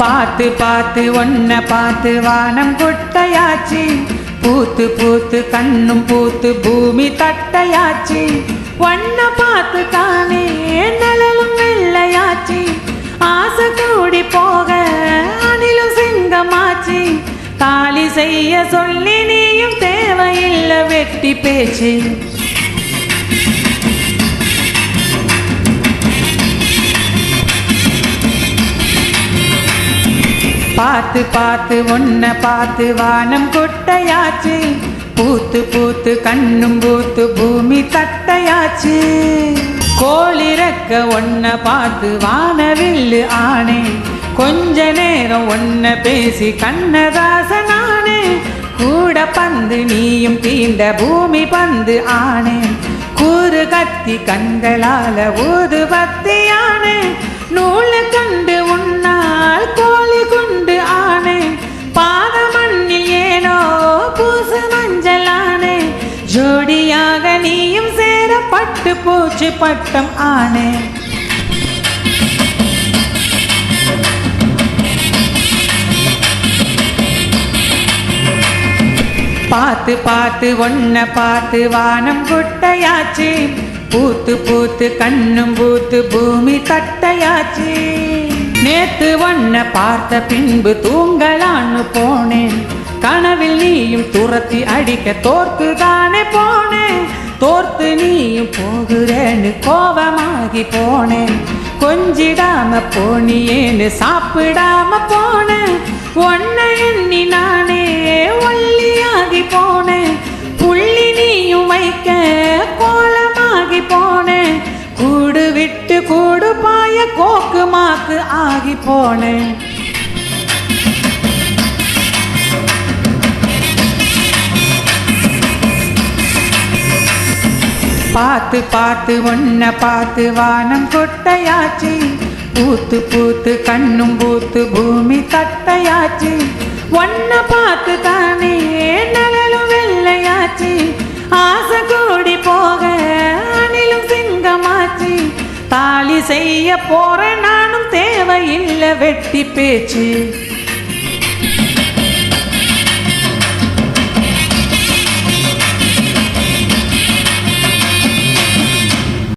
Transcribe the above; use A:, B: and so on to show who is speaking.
A: பார்த்து பார்த்து ஒன்ன பார்த்து வானம் குட்டையாச்சு. பூத்து பூத்து கண்ணும் பூத்து பூமி தட்டையாச்சு. ஒன்ன பார்த்து தானே நிழலும் வெள்ளையாச்சு. ஆசை கூடி போக அணிலும் சிங்கமாச்சு. தாலி செய்ய சொல்லி நீயும் தேவையில்லை வெட்டி பேச்சு. பார்த்து பார்த்து ஒன்ன பார்த்து வானம் கொட்டையாச்சு. பூத்து பூத்து கண்ணும் பூத்து பூமி தட்டையாச்சு. கோழிறக்க ஒன்ன பார்த்து வானவில்லு ஆனே. கொஞ்ச நேரம் ஒன்ன பேசி கண்ணதாசனானே. கூட பந்து நீயும் தீண்ட பூமி பந்து ஆனே. கூறு கத்தி கண்களால ஊது பட்டு பூச்சி பட்டம் ஆனே. பார்த்து பார்த்து ஒன்ன பார்த்து வானம் குட்டையாச்சு. பூத்து பூத்து கண்ணும் பூத்து பூமி தட்டையாச்சு. நேத்து ஒன்ன பார்த்த பின்பு தூங்கலான்னு போனேன். கனவில் நீயும் துரத்தி அடிக்க தோர்த்து தானே போனேன் தோர்த்து நீயும் போகிறேன்னு கோபமாகி போனேன். கொஞ்சிடாம போனியேன்னு சாப்பிடாம போனேன். ஒன்ன எண்ணி நானே ஒல்லியாகி போனேன். புள்ளி நீயும் வைக்க கோலமாகி போனேன். கூடு விட்டு கூடு பாய கோக்கு மாக்கு ஆகி போனேன். பார்த்து பார்த்து ஒன்ன பார்த்து வானம் கொட்டையாச்சு. பூத்து பூத்து கண்ணும் பூத்து பூமி தட்டையாச்சு. ஒன்ன பார்த்து தானே நகலும் வெள்ளையாச்சு. ஆசை கூடி போக அணிலும் சிங்கமாச்சு. தாலி செய்ய போற நானும் தேவையில்லை வெட்டி பேச்சு.